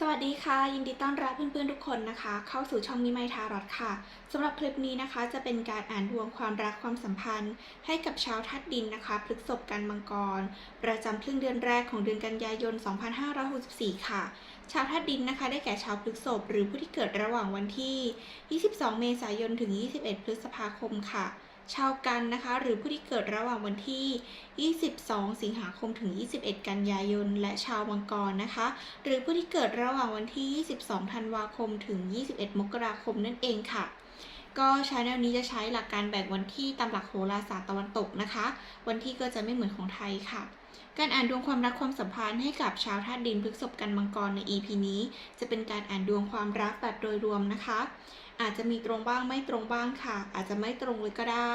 สวัสดีค่ะ ยินดีต้อนรับเพื่อนๆทุกคนนะคะ เข้าสู่ช่องมิไมทารอดค่ะสำหรับคลิปนี้นะคะจะเป็นการอ่านดวงความรักความสัมพันธ์ ให้กับชาวธาตุดินนะคะพฤษภกันมังกร ประจำครึ่งเดือนแรกของเดือนกันยายน 2564 ค่ะ ชาวธาตุดินนะคะ ได้แก่ชาวพฤษภหรือผู้ที่เกิดระหว่างวันที่ 22 เมษายนถึง 21 พฤษภาคมค่ะ ชาวกันนะคะ หรือผู้ที่เกิดระหว่างวันที่ 22 สิงหาคมถึง 21 กันยายน และชาวมังกรนะคะ หรือผู้ที่เกิดระหว่างวันที่ 22 ธันวาคมถึง 21 มกราคมนั่นเองค่ะ ก็ชาแนลนี้จะใช้หลักการแบ่งวันที่ตามหลักโหราศาสตร์ตะวันตกนะคะ วันที่ก็จะไม่เหมือนของไทยค่ะการอ่านดวงความรักความสัมพันธ์ให้กับชาวธาตุดินพฤกษภกันมังกรใน EP นี้ จะเป็นการอ่านดวงความรักแบบโดยรวมนะคะ อาจจะมีตรงบ้างไม่ตรงบ้างค่ะ อาจจะไม่ตรงเลยก็ได้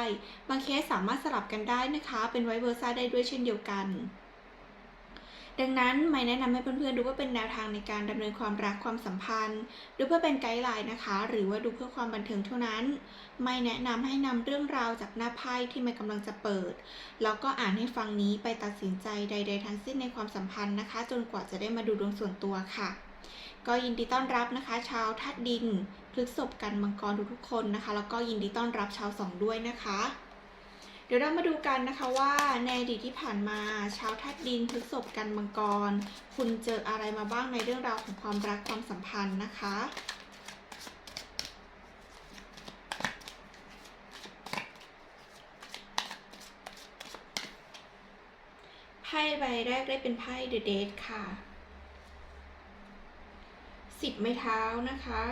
บางเคสสามารถสลับกันได้นะคะ เป็นไวเวอร์ซ่าได้ด้วยเช่นเดียวกัน ดังนั้นไม่แนะนำให้เพื่อนๆดูว่าเป็นแนวทางในการดำเนินความรักความสัมพันธ์ ดูเพื่อเป็นไกด์ไลน์นะคะ หรือว่าดูเพื่อความบันเทิงเท่านั้น ไม่แนะนำให้นำเรื่องราวจากหน้าไพ่ที่มันกำลังจะเปิด แล้วก็อ่านให้ฟังนี้ไปตัดสินใจใด ๆ ทั้งสิ้นในความสัมพันธ์นะคะ จนกว่าจะได้มาดูดวงส่วนตัวค่ะก็ยินดีต้อนรับนะคะ ชาวธาตุดิน พฤษภกันมังกรทุกๆคนนะคะ แล้วก็ยินดีต้อนรับชาวสองด้วยนะคะ เดี๋ยวเรามาดูกันนะคะว่าในอดีตที่ผ่านมาชาวธาตุดินพฤษภกันมังกร คุณเจออะไรมาบ้างในเรื่องราวของความรักความสัมพันธ์นะคะไพ่ใบแรกได้เป็นไพ่ The Date ค่ะสิบไม้เท้านะคะ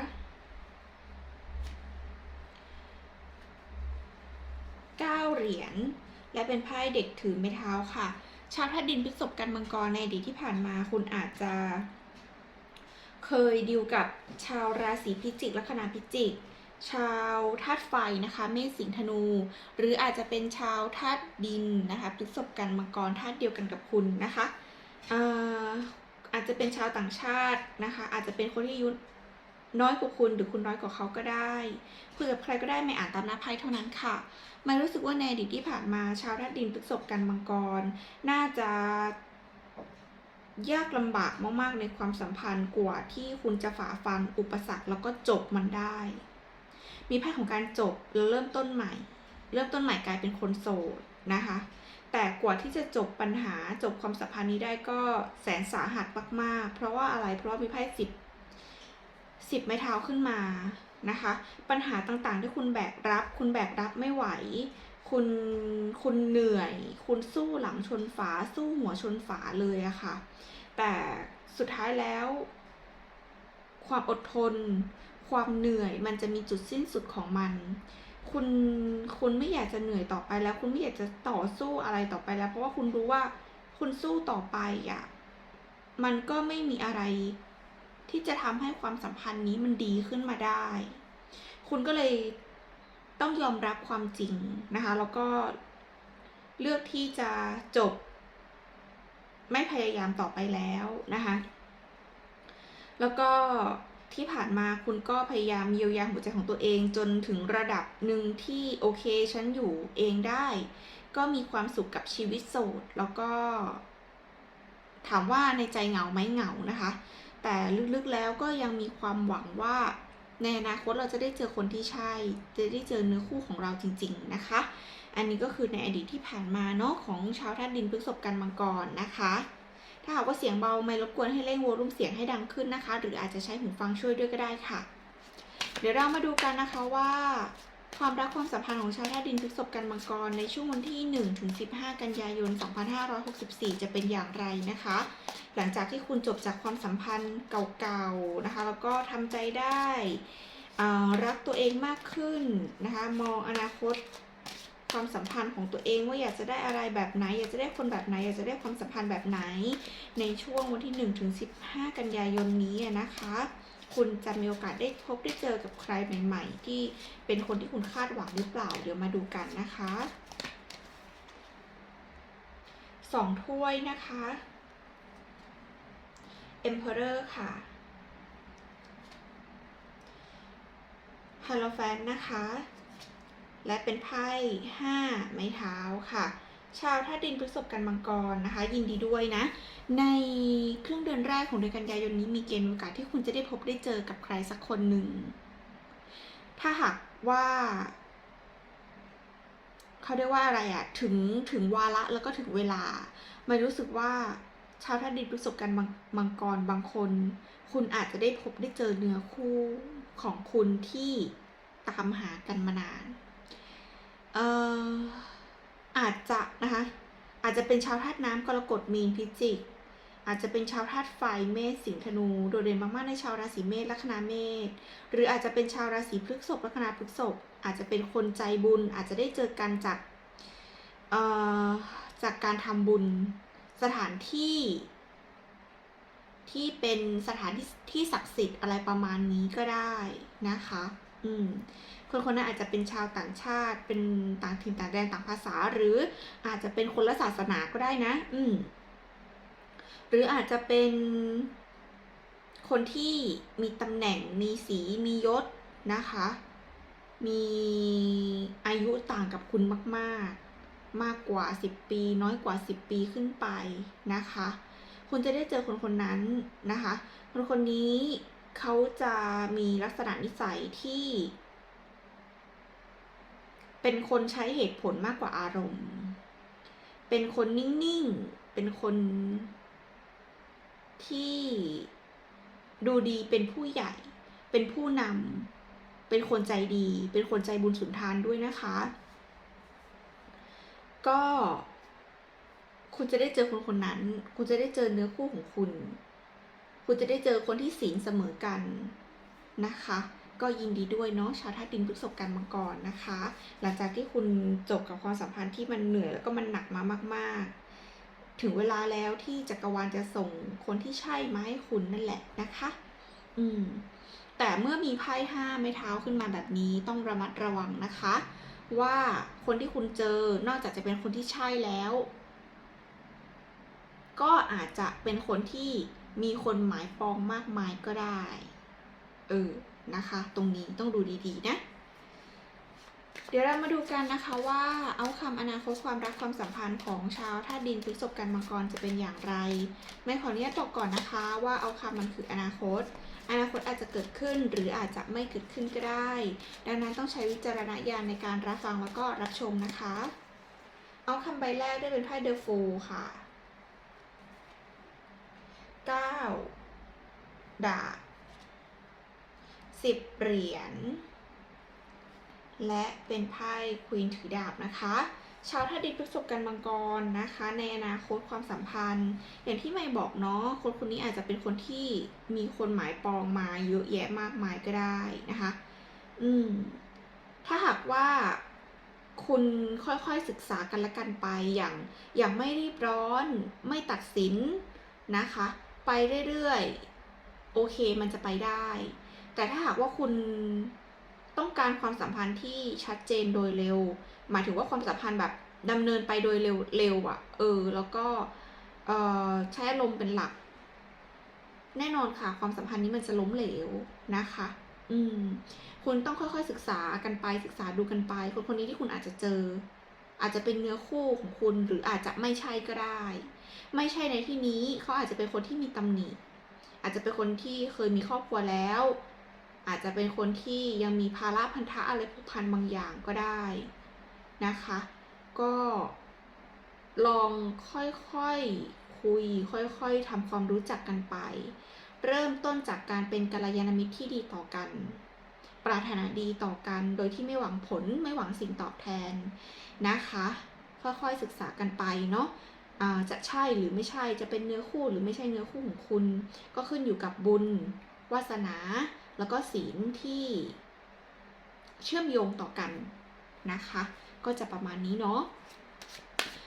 เก้าเหรียญ และเป็นไพ่เด็กถือไม้เท้าค่ะ ชาวธาตุดินพฤษภกันมังกรในอดีตที่ผ่านมาคุณอาจจะ เคยดิวกับชาวราศีพิจิกลัคนาพิจิก ชาวธาตุไฟนะคะเมษสิงห์ธนู หรืออาจจะเป็นชาวธาตุดินนะคะพฤษภกันมังกรธาตุเดียวกันกับคุณนะคะอาอาจจะเป็นชาวต่างชาตินะคะ อาจจะเป็นคนที่อายุ น้อยกว่าคุณหรือคุณน้อยกว่าเขาก็ได้คุยกับใครก็ได้ไม่อ่านตามหน้าไพ่เท่านั้นค่ะไม่รู้สึกว่าในอดีตที่ผ่านมาชาวธาตุดินพฤษภกันมังกร น่าจะยากลำบากมากๆในความสัมพันธ์กว่าที่คุณจะฝ่าฟันอุปสรรคแล้วก็จบมันได้ มีไพ่ของการจบแล้วเริ่มต้นใหม่ เริ่มต้นใหม่กลายเป็นคนโสดนะคะ แต่กว่าที่จะจบปัญหาจบความสัมพันธ์นี้ได้ก็แสนสาหัสมากๆ เพราะว่าอะไรเพราะว่ามีไพ่สิบ สิบไม้เท้าขึ้นมานะคะ ปัญหาต่างๆ ที่คุณแบกรับ คุณแบกรับไม่ไหว คุณคุณเหนื่อย คุณสู้หลังชนฝา สู้หัวชนฝาเลยอะค่ะ แต่สุดท้ายแล้ว ความอดทน ความเหนื่อยมันจะมีจุดสิ้นสุดของมันคุณคุณไม่อยากจะเหนื่อยต่อไปแล้ว คุณไม่อยากจะต่อสู้อะไรต่อไปแล้ว เพราะว่าคุณรู้ว่าคุณสู้ต่อไปอะมันก็ไม่มีอะไร ที่จะทำให้ความสัมพันธ์นี้มันดีขึ้นมาได้ คุณก็เลยต้องยอมรับความจริงนะคะ แล้วก็เลือกที่จะจบ ไม่พยายามต่อไปแล้วนะคะ แล้วก็ที่ผ่านมาคุณก็พยายามเยียวยาหัวใจของตัวเองจนถึงระดับหนึ่งที่โอเคฉันอยู่เองได้ ก็มีความสุขกับชีวิตโสด แล้วก็ ถามว่าในใจเหงาไหมเหงานะคะ แต่ลึกๆแล้วก็ยังมีความหวังว่า ในอนาคตเราจะได้เจอคนที่ใช่ จะได้เจอเนื้อคู่ของเราจริง ๆ นะคะ อันนี้ก็คือในอดีตที่ผ่านมาเนาะของชาวธาตุดินพฤษภกันมังกรนะคะ ถ้าหากว่าเสียงเบาไม่รบกวนให้เร่งโวลูมเสียงให้ดังขึ้นนะคะ หรืออาจจะใช้หูฟังช่วยด้วยก็ได้ค่ะ เดี๋ยวเรามาดูกันนะคะว่า ความรักความสัมพันธ์ของชาวธาดินพฤษภกันมังกร ในช่วงวันที่ 1 ถึง 15 กันยายน 2564 จะเป็นอย่างไรนะคะ หลังจากที่คุณจบจากความสัมพันธ์เก่าๆนะคะ แล้วก็ทำใจได้รักตัวเองมากขึ้นนะคะ มองอนาคตความสัมพันธ์ของตัวเองว่าอยากจะได้อะไรแบบไหน อยากจะได้คนแบบไหน อยากจะได้ความสัมพันธ์แบบไหน ในช่วงวันที่ 1 ถึง 15 กันยายนนี้นะคะ คุณจะมีโอกาสได้พบได้เจอกับใครใหม่ๆ ที่เป็นคนที่คุณคาดหวังหรือเปล่า เดี๋ยวมาดูกันนะคะสองถ้วยนะคะ Emperor ค่ะฮาโลแฟนนะคะ และเป็นไพ่ห้าไม้เท้าค่ะ ชาวธาตุดินพฤษภกันมังกรนะคะ ยินดีด้วยนะ ในครึ่งเดือนแรกของเดือนกันยายนนี้มีเกณฑ์โอกาสที่คุณจะได้พบได้เจอกับใครสักคนหนึ่ง ถ้าหากว่าเขาเรียกว่าอะไรอะถึงถึงวาระแล้วก็ถึงเวลา มันรู้สึกว่าชาวธาตุดินประสบการณ์มังกรบางคน คุณอาจจะได้พบได้เจอเนื้อคู่ของคุณที่ตามหากันมานาน เอ่อ อาจจะนะคะอาจจะเป็นชาวธาตุน้ำกรกฎมีนพิจิก อาจจะเป็นชาวธาตุไฟเมษสิงห์ธนู โดดเด่นมากๆในชาวราศีเมษลัคนาเมษหรืออาจจะเป็นชาวราศีพฤษภลัคนาพฤษภอาจจะเป็นคนใจบุญ อาจจะได้เจอกันจากเอ่อจากการทำบุญสถานที่ ที่เป็นสถานที่ที่ศักดิ์สิทธิ์อะไรประมาณนี้ก็ได้นะคะ อืม คนคนนั้นอาจจะเป็นชาวต่างชาติ เป็นต่างถิ่นต่างแดนต่างภาษา หรืออาจจะเป็นคนละศาสนาก็ได้นะ อืม หรืออาจจะเป็นคนที่มีตำแหน่ง มีสี มียศนะคะ มีอายุต่างกับคุณมาก ๆ มากกว่า 10 ปี น้อยกว่า 10 ปีขึ้นไปนะคะ คุณจะได้เจอคนคนนั้นนะคะ คนคนนี้เขาจะมีลักษณะนิสัยที่ เป็นคนใช้เหตุผลมากกว่าอารมณ์ เป็นคนนิ่งๆ เป็นคนที่ดูดีเป็นผู้ใหญ่ เป็นผู้นำ เป็นคนใจดี เป็นคนใจบุญสุนทานด้วยนะคะ ก็คุณจะได้เจอคนคนนั้น คุณจะได้เจอเนื้อคู่ของคุณ คุณจะได้เจอคนที่ศีลเสมอกันนะคะ ก็ยินดีด้วยเนาะชาวธาตุดินพฤษภกันมังกรนะคะ หลังจากที่คุณจบกับความสัมพันธ์ที่มันเหนื่อยแล้วก็มันหนักมามากๆ ถึงเวลาแล้วที่จักรวาลจะส่งคนที่ใช่มาให้คุณนั่นแหละนะคะ อืม แต่เมื่อมีไพ่ห้าไม้เท้าขึ้นมาแบบนี้ต้องระมัดระวังนะคะ ว่าคนที่คุณเจอนอกจากจะเป็นคนที่ใช่แล้ว ก็อาจจะเป็นคนที่มีคนหมายปองมากมายก็ได้ เออ นะคะ ตรงนี้ต้องดูดีๆนะ เดี๋ยวเรามาดูกันนะคะว่าเอาคำอนาคตความรักความสัมพันธ์ของชาวธาตุดินพฤษภกันมังกรจะเป็นอย่างไร ไม่ขออนุญาตตกก่อนนะคะว่าเอาคำมันคืออนาคต อนาคตอาจจะเกิดขึ้นหรืออาจจะไม่เกิดขึ้นก็ได้ ดังนั้นต้องใช้วิจารณญาณในการรับฟังแล้วก็รับชมนะคะ เอาคำใบแรกได้เป็นไพ่เดอะโฟค่ะเก้าดาบ สิบเหรียญ และเป็นไพ่ควีนถือดาบนะคะ ชาวธาตุดินพฤษภกันมังกรนะคะ ในอนาคตความสัมพันธ์ อย่างที่ไม่บอกเนาะ คนคนนี้อาจจะเป็นคนที่มีคนหมายปองมาเยอะแยะมากมายก็ได้นะคะ อืม ถ้าหากว่าคุณค่อยๆศึกษากันละกันไปอย่างอย่างไม่รีบร้อน ไม่ตัดสินนะคะ ไปเรื่อยๆ โอเคมันจะไปได้ แต่ถ้าหากว่าคุณต้องการความสัมพันธ์ที่ชัดเจนโดยเร็ว หมายถึงว่าความสัมพันธ์แบบดำเนินไปโดยเร็วเร็วอะ่ะ เออ แล้วก็เออใช้อารมณ์เป็นหลัก แน่นอนค่ะ ความสัมพันธ์นี้มันจะล้มเหลวนะคะ อืม คุณต้องค่อยๆศึกษากันไปศึกษาดูกันไป คนคนนี้ที่คุณอาจจะเจอ อาจจะเป็นเนื้อคู่ของคุณหรืออาจจะไม่ใช่ก็ได้ ไม่ใช่ในที่นี้เขาอาจจะเป็นคนที่มีตำหนิอาจจะเป็นคนที่เคยมีครอบครัวแล้ว อาจจะเป็นคนที่ยังมีภาระพันธะอะไรผูกพันบางอย่างก็ได้นะคะ ก็ลองค่อยๆคุย ค่อยๆทำความรู้จักกันไป เริ่มต้นจากการเป็นกัลยาณมิตรที่ดีต่อกัน ปรารถนาดีต่อกัน โดยที่ไม่หวังผลไม่หวังสิ่งตอบแทนนะคะ ค่อยๆศึกษากันไปเนาะจะใช่หรือไม่ใช่จะเป็นเนื้อคู่หรือไม่ใช่เนื้อคู่ของคุณ ก็ขึ้นอยู่กับบุญวาสนา แล้วก็ศีลที่เชื่อมโยงต่อกันนะคะ ก็จะประมาณนี้เนาะ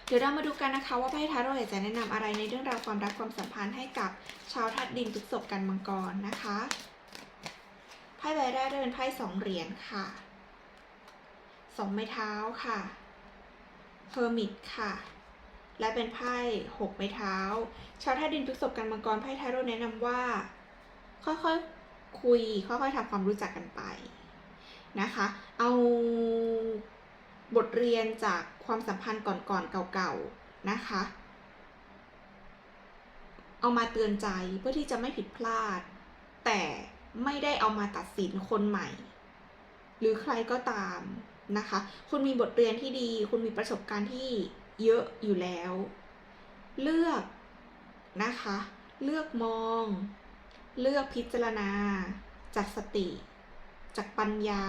เดี๋ยวเรามาดูกันนะคะว่าไพ่ทาโร่อยากจะแนะนำอะไรในเรื่องราวความรักความสัมพันธ์ให้กับชาวธาตุดินพฤษภกันมังกรนะคะไพ่ใบแรกได้เป็นไพ่สองเหรียญค่ะสองไม้เท้าค่ะเฮอร์มิตค่ะ และเป็นไพ่หกไม้เท้า ชาวธาตุดินพฤษภกันมังกรไพ่ทาโร่แนะนำว่า ค่อยๆ คุยค่อยๆทำความรู้จักกันไปนะคะ เอาบทเรียนจากความสัมพันธ์ก่อนๆเก่าๆนะคะ เอามาเตือนใจเพื่อที่จะไม่ผิดพลาด แต่ไม่ได้เอามาตัดสินคนใหม่ หรือใครก็ตามนะคะ คุณมีบทเรียนที่ดี คุณมีประสบการณ์ที่เยอะอยู่แล้ว เลือกนะคะ เลือกมอง เลือกพิจารณา จากสติ จากปัญญา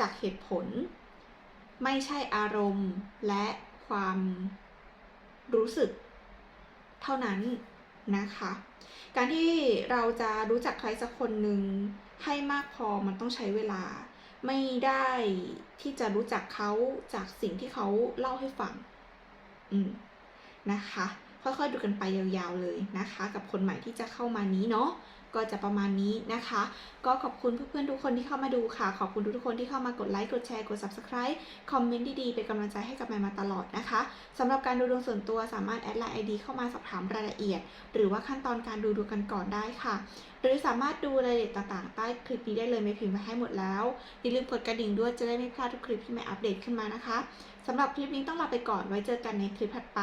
จากเหตุผล ไม่ใช่อารมณ์และความรู้สึก เท่านั้นนะคะ การที่เราจะรู้จักใครสักคนหนึ่งให้มากพอมันต้องใช้เวลา ไม่ได้ที่จะรู้จักเขาจากสิ่งที่เขาเล่าให้ฟัง อืม นะคะ ค่อยๆดูกันไปยาวๆเลยนะคะ กับคนใหม่ที่จะเข้ามานี้เนาะก็จะประมาณนี้นะคะ ก็ขอบคุณเพื่อนๆทุกคนที่เข้ามาดูค่ะ ขอบคุณทุกคนที่เข้ามากดไลค์ กดแชร์ กด subscribe คอมเมนต์ดีๆ เป็นกำลังใจให้กับแมนมาตลอดนะคะสำหรับการดูดวงส่วนตัวสามารถแอดไลน์ ID เข้ามาสอบถามรายละเอียด หรือว่าขั้นตอนการดูดูกันก่อนได้ค่ะ หรือสามารถดูรายละเอียดต่างๆ ใต้คลิปนี้ได้เลยไม่พิมพ์ไว้ให้หมดแล้ว อย่าลืมกดกระดิ่งด้วยจะได้ไม่พลาดทุกคลิปที่แม่อัปเดตขึ้นมานะคะสำหรับคลิปนี้ต้องลาไปก่อนไว้เจอกันในคลิปถัดไป